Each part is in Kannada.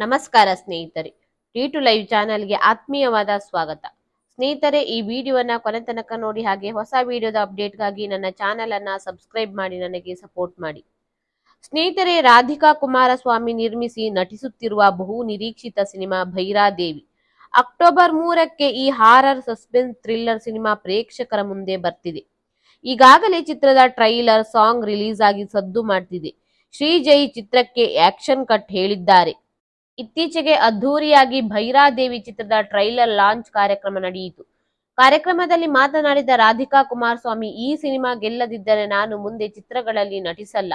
ನಮಸ್ಕಾರ ಸ್ನೇಹಿತರೆ. ಡಿ ಟು ಲೈವ್ ಚಾನಲ್ಗೆ ಆತ್ಮೀಯವಾದ ಸ್ವಾಗತ. ಸ್ನೇಹಿತರೆ, ಈ ವಿಡಿಯೋನ ಕೊನೆ ತನಕ ನೋಡಿ ಹಾಗೆ ಹೊಸ ವಿಡಿಯೋದ ಅಪ್ಡೇಟ್ಗಾಗಿ ನನ್ನ ಚಾನೆಲ್ ಅನ್ನ ಸಬ್ಸ್ಕ್ರೈಬ್ ಮಾಡಿ, ನನಗೆ ಸಪೋರ್ಟ್ ಮಾಡಿ. ಸ್ನೇಹಿತರೆ, ರಾಧಿಕಾ ಕುಮಾರಸ್ವಾಮಿ ನಿರ್ಮಿಸಿ ನಟಿಸುತ್ತಿರುವ ಬಹು ನಿರೀಕ್ಷಿತ ಸಿನಿಮಾ ಭೈರಾದೇವಿ ಅಕ್ಟೋಬರ್ ಮೂರಕ್ಕೆ ಈ ಹಾರರ್ ಸಸ್ಪೆನ್ಸ್ ಥ್ರಿಲ್ಲರ್ ಸಿನಿಮಾ ಪ್ರೇಕ್ಷಕರ ಮುಂದೆ ಬರ್ತಿದೆ. ಈಗಾಗಲೇ ಚಿತ್ರದ ಟ್ರೈಲರ್ ಸಾಂಗ್ ರಿಲೀಸ್ ಆಗಿ ಸದ್ದು ಮಾಡ್ತಿದೆ. ಶ್ರೀಜೈ ಚಿತ್ರಕ್ಕೆ ಆಕ್ಷನ್ ಕಟ್ ಹೇಳಿದ್ದಾರೆ. ಇತ್ತೀಚೆಗೆ ಅದ್ಧೂರಿಯಾಗಿ ಭೈರಾದೇವಿ ಚಿತ್ರದ ಟ್ರೈಲರ್ ಲಾಂಚ್ ಕಾರ್ಯಕ್ರಮ ನಡೆಯಿತು. ಕಾರ್ಯಕ್ರಮದಲ್ಲಿ ಮಾತನಾಡಿದ ರಾಧಿಕಾ ಕುಮಾರಸ್ವಾಮಿ, ಈ ಸಿನಿಮಾ ಗೆಲ್ಲದಿದ್ದರೆ ನಾನು ಮುಂದೆ ಚಿತ್ರಗಳಲ್ಲಿ ನಟಿಸಲ್ಲ.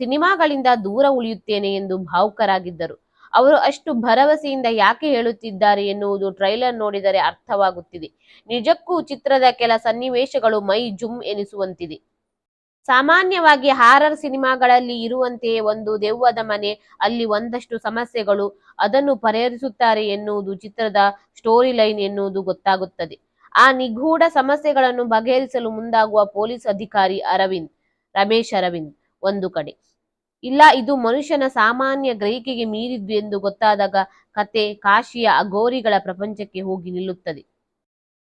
ಸಿನಿಮಾಗಳಿಂದ ದೂರ ಉಳಿಯುತ್ತೇನೆ ಎಂದು ಭಾವುಕರಾಗಿದ್ದರು. ಅವರು ಅಷ್ಟು ಭರವಸೆಯಿಂದ ಯಾಕೆ ಹೇಳುತ್ತಿದ್ದಾರೆ ಎನ್ನುವುದು ಟ್ರೈಲರ್ ನೋಡಿದರೆ ಅರ್ಥವಾಗುತ್ತಿದೆ. ನಿಜಕ್ಕೂ ಚಿತ್ರದ ಕೆಲ ಸನ್ನಿವೇಶಗಳು ಮೈ ಜುಮ್ ಎನಿಸುವಂತಿದೆ. ಸಾಮಾನ್ಯವಾಗಿ ಹಾರರ್ ಸಿನಿಮಾಗಳಲ್ಲಿ ಇರುವಂತೆಯೇ ಒಂದು ದೆವ್ವದ ಮನೆ, ಅಲ್ಲಿ ಒಂದಷ್ಟು ಸಮಸ್ಯೆಗಳು ಅದನ್ನು ಪರಿಹರಿಸುತ್ತಾರೆ ಎನ್ನುವುದು ಚಿತ್ರದ ಸ್ಟೋರಿ ಲೈನ್ ಎನ್ನುವುದು ಗೊತ್ತಾಗುತ್ತದೆ. ಆ ನಿಗೂಢ ಸಮಸ್ಯೆಗಳನ್ನು ಬಗೆಹರಿಸಲು ಮುಂದಾಗುವ ಪೊಲೀಸ್ ಅಧಿಕಾರಿ ಅರವಿಂದ್, ರಮೇಶ್ ಅರವಿಂದ್ ಒಂದು ಕಡೆ. ಇಲ್ಲ, ಇದು ಮನುಷ್ಯನ ಸಾಮಾನ್ಯ ಗ್ರಹಿಕೆಗೆ ಮೀರಿದ್ದು ಎಂದು ಗೊತ್ತಾದಾಗ ಕತೆ ಕಾಶಿಯ ಅಗೋರಿಗಳ ಪ್ರಪಂಚಕ್ಕೆ ಹೋಗಿ ನಿಲ್ಲುತ್ತದೆ.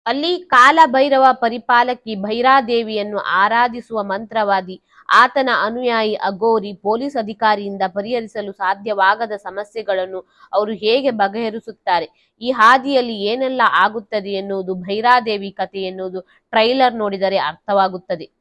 ಅಲ್ಲಿ ಕಾಲಭೈರವ ಪರಿಪಾಲಕಿ ಭೈರಾದೇವಿಯನ್ನು ಆರಾಧಿಸುವ ಮಂತ್ರವಾದಿ. ಆತನ ಅನುಯಾಯಿ ಅಗೋರಿ ಪೊಲೀಸ್ ಅಧಿಕಾರಿಯಿಂದ ಪರಿಹರಿಸಲು ಸಾಧ್ಯವಾಗದ ಸಮಸ್ಯೆಗಳನ್ನು ಅವರು ಹೇಗೆ ಬಗೆಹರಿಸುತ್ತಾರೆ? ಈ ಹಾದಿಯಲ್ಲಿ ಏನೆಲ್ಲ ಆಗುತ್ತದೆ ಎನ್ನುವುದು ಭೈರಾದೇವಿ ಕಥೆ ಎನ್ನುವುದು ಟ್ರೈಲರ್ ನೋಡಿದರೆ ಅರ್ಥವಾಗುತ್ತದೆ.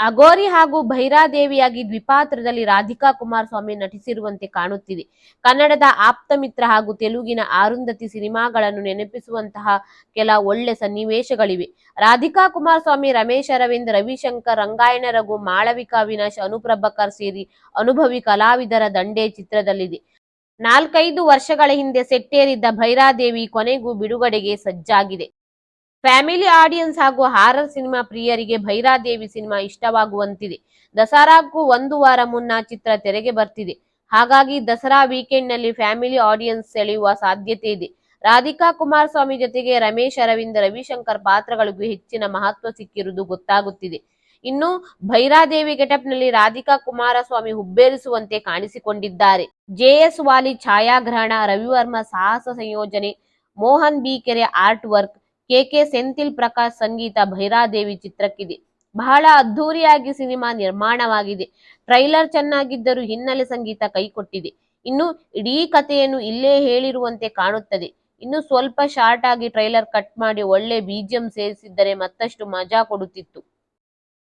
ಅಗೋರಿ ಹಾಗೂ ಭೈರಾದೇವಿಯಾಗಿ ದ್ವಿಪಾತ್ರದಲ್ಲಿ ರಾಧಿಕಾ ಕುಮಾರಸ್ವಾಮಿ ನಟಿಸಿರುವಂತೆ ಕಾಣುತ್ತಿದೆ. ಕನ್ನಡದ ಆಪ್ತ ಮಿತ್ರ ಹಾಗೂ ತೆಲುಗಿನ ಆರುಂಧತಿ ಸಿನಿಮಾಗಳನ್ನು ನೆನಪಿಸುವಂತಹ ಕೆಲ ಒಳ್ಳೆ ಸನ್ನಿವೇಶಗಳಿವೆ. ರಾಧಿಕಾ ಕುಮಾರಸ್ವಾಮಿ ರಮೇಶ್ ಅರವಿಂದ್, ರವಿಶಂಕರ್, ರಂಗಾಯಣ ರಘು, ಮಾಳವಿಕಾ ಅವಿನಾಶ್, ಅನುಪ್ರಭಕರ್ ಸೇರಿ ಅನುಭವಿ ಕಲಾವಿದರ ದಂಡೆ ಚಿತ್ರದಲ್ಲಿದೆ. ನಾಲ್ಕೈದು ವರ್ಷಗಳ ಹಿಂದೆ ಸೆಟ್ಟೇರಿದ್ದ ಭೈರಾದೇವಿ ಕೊನೆಗೂ ಬಿಡುಗಡೆಗೆ ಸಜ್ಜಾಗಿದೆ. ಫ್ಯಾಮಿಲಿ ಆಡಿಯನ್ಸ್ ಹಾಗೂ ಹಾರರ್ ಸಿನಿಮಾ ಪ್ರಿಯರಿಗೆ ಭೈರಾದೇವಿ ಸಿನಿಮಾ ಇಷ್ಟವಾಗುವಂತಿದೆ. ದಸರಾಕ್ಕೂ ಒಂದು ವಾರ ಮುನ್ನ ಚಿತ್ರ ತೆರೆಗೆ ಬರ್ತಿದೆ. ಹಾಗಾಗಿ ದಸರಾ ವೀಕೆಂಡ್ನಲ್ಲಿ ಫ್ಯಾಮಿಲಿ ಆಡಿಯನ್ಸ್ ಸೆಳೆಯುವ ಸಾಧ್ಯತೆ ಇದೆ. ರಾಧಿಕಾ ಕುಮಾರಸ್ವಾಮಿ ಜೊತೆಗೆ ರಮೇಶ್, ಅರವಿಂದ್, ರವಿಶಂಕರ್ ಪಾತ್ರಗಳಿಗೂ ಹೆಚ್ಚಿನ ಮಹತ್ವ ಸಿಕ್ಕಿರುವುದು ಗೊತ್ತಾಗುತ್ತಿದೆ. ಇನ್ನು ಭೈರಾದೇವಿ ಗೆಟಪ್ನಲ್ಲಿ ರಾಧಿಕಾ ಕುಮಾರಸ್ವಾಮಿ ಹುಬ್ಬೇರಿಸುವಂತೆ ಕಾಣಿಸಿಕೊಂಡಿದ್ದಾರೆ. ಜೆಎಸ್ ವಾಲಿ ಛಾಯಾಗ್ರಹಣ, ರವಿವರ್ಮ ಸಾಹಸ ಸಂಯೋಜನೆ, Mohan B Kere art work KK Senthil Prakash ಸಂಗೀತ ಭೈರಾದೇವಿ ಚಿತ್ರಕ್ಕಿದೆ. ಬಹಳ ಅದ್ಧೂರಿಯಾಗಿ ಸಿನಿಮಾ ನಿರ್ಮಾಣವಾಗಿದೆ. ಟ್ರೈಲರ್ ಚೆನ್ನಾಗಿದ್ದರೂ ಹಿನ್ನೆಲೆ ಸಂಗೀತ ಕೈಕೊಟ್ಟಿದೆ. ಇನ್ನು ಇಡೀ ಕಥೆಯನ್ನು ಇಲ್ಲೇ ಹೇಳಿರುವಂತೆ ಕಾಣುತ್ತದೆ. ಇನ್ನು ಸ್ವಲ್ಪ ಶಾರ್ಟ್ ಆಗಿ ಟ್ರೈಲರ್ ಕಟ್ ಮಾಡಿ ಒಳ್ಳೆ ಬಿಜಿಎಂ ಸೇರಿಸಿದ್ದರೆ ಮತ್ತಷ್ಟು ಮಜಾ ಕೊಡುತ್ತಿತ್ತು.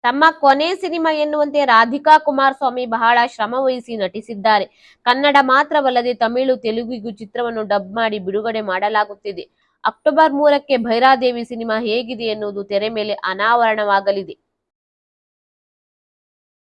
ತಮ್ಮ ಕೊನೆ ಸಿನಿಮಾ ಎನ್ನುವಂತೆ ರಾಧಿಕಾ ಕುಮಾರಸ್ವಾಮಿ ಬಹಳ ಶ್ರಮ ವಹಿಸಿ ನಟಿಸಿದ್ದಾರೆ. ಕನ್ನಡ ಮಾತ್ರವಲ್ಲದೆ ತಮಿಳು, ತೆಲುಗಿಗೂ ಚಿತ್ರವನ್ನು ಡಬ್ ಮಾಡಿ ಬಿಡುಗಡೆ ಮಾಡಲಾಗುತ್ತಿದೆ. ಅಕ್ಟೋಬರ್ ಮೂರಕ್ಕೆ ಭೈರಾದೇವಿ ಸಿನಿಮಾ ಹೇಗಿದೆ ಎನ್ನುವುದು ತೆರೆ ಮೇಲೆ ಅನಾವರಣವಾಗಲಿದೆ.